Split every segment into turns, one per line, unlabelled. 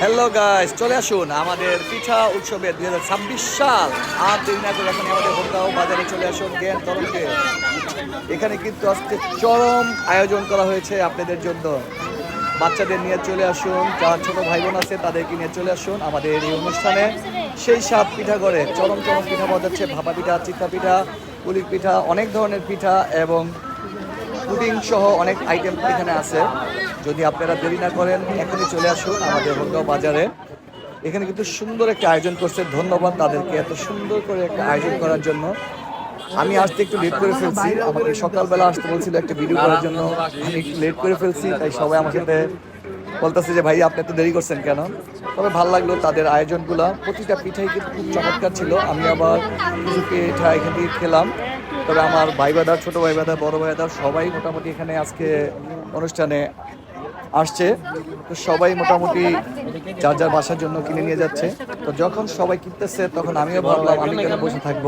Hello guys চলে আসুন আমাদের পিঠা উৎসবের দুই হাজার ছাব্বিশ সাল। আর দেরি না করে এখন আমাদের হোমগাঁও বাজারে চলে আসুন জ্ঞান তরফে এখানে কিন্তু আজকে চরম আয়োজন করা হয়েছে আপনাদের জন্য। বাচ্চাদের নিয়ে চলে আসুন, যার ছোট ভাই বোন আছে তাদেরকে নিয়ে চলে আসুন আমাদের এই অনুষ্ঠানে। সেই সাত পিঠা করে চরম চরম পিঠা পাওয়া যাচ্ছে ভাপা পিঠা, চিত্তা পিঠা, পুলির পিঠা, অনেক ধরনের পিঠা এবং পুডিং সহ অনেক আইটেম এখানে আছে। যদি আপনারা দেরি না করেন, এখনই চলে আসুন আমাদের হলগাঁও বাজারে। এখানে কিন্তু সুন্দর একটা আয়োজন করছে। ধন্যবাদ তাদেরকে এত সুন্দর করে একটা আয়োজন করার জন্য। আমি আসতে একটু লেট করে ফেলছি। আমাকে সকালবেলা আসতে বলছিল একটা ভিডিও করার জন্য। আমি একটু লেট করে ফেলছি, তাই সবাই আমার সাথে বলতেছে যে, ভাই, আপনি এত দেরি করছেন কেন? তবে ভালো লাগল তাদের আয়োজনগুলো। প্রতিটা পিঠাই কিন্তু খুব চমৎকার ছিল। আমি আবার পিঠা এখান থেকে খেলাম। তবে আমার ভাই বাদার ছোট ভাই বাদার বড় ভাই বাদার সবাই মোটামুটি এখানে আজকে অনুষ্ঠানে আসছে। তো সবাই মোটামুটি যার যার বাসার জন্য কিনে নিয়ে যাচ্ছে। তো যখন সবাই কিনতেছে তখন আমিও ভাবলাম আমি কেন বসে থাকব?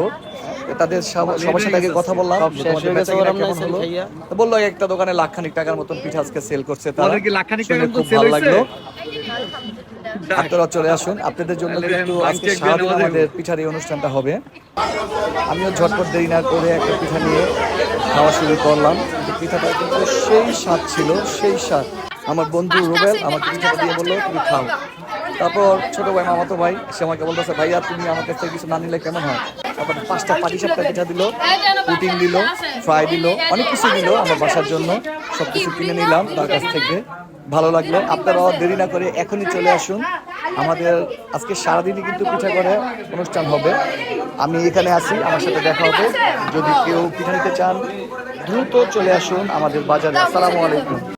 তো তাদের সব- সবার সাথে আগে কথা বললাম। বলল একটা দোকানে লাখ খানিক টাকার মতন পিঠা আজকে সেল করছে তারা।
লাখখানিক
খুব ভালো লাগল। আপনারা চলে আসুন। আপনাদের জন্য কিন্তু আজকে সারাদিন আমাদের পিঠার এই অনুষ্ঠানটা হবে। আমিও ঝটপট দেরি না করে একটা পিঠা নিয়ে খাওয়া শুরু করলাম। কিন্তু পিঠাটা কিন্তু সেই স্বাদ ছিল সেই স্বাদ। আমার বন্ধু রুবেল আমাকে পিঠাটা দিয়ে বলল তুমি খাও। তারপর ছোট ভাই, মামাতো ভাই, সে আমাকে বলতেছে, ভাইয়া, তুমি আমার কাছ থেকে কিছু না নিলে কেমন হয়? তারপর পাঁচটা পাটি সাপটা পিঠা দিল পুটিং দিল, ফ্রাই দিল, অনেক কিছু দিল আমার বাসার জন্য সব কিছু কিনে নিলাম তার কাছ থেকে। ভালো লাগল। আপনারাও দেরি না করে এখনই চলে আসুন। আমাদের আজকে সারাদিনই কিন্তু পিঠা করে অনুষ্ঠান হবে। আমি এখানে আছি, আমার সাথে দেখা হবে। যদি কেউ পিঠা নিতে চান, দ্রুত চলে আসুন আমাদের বাজারে। আসসালামু আলাইকুম।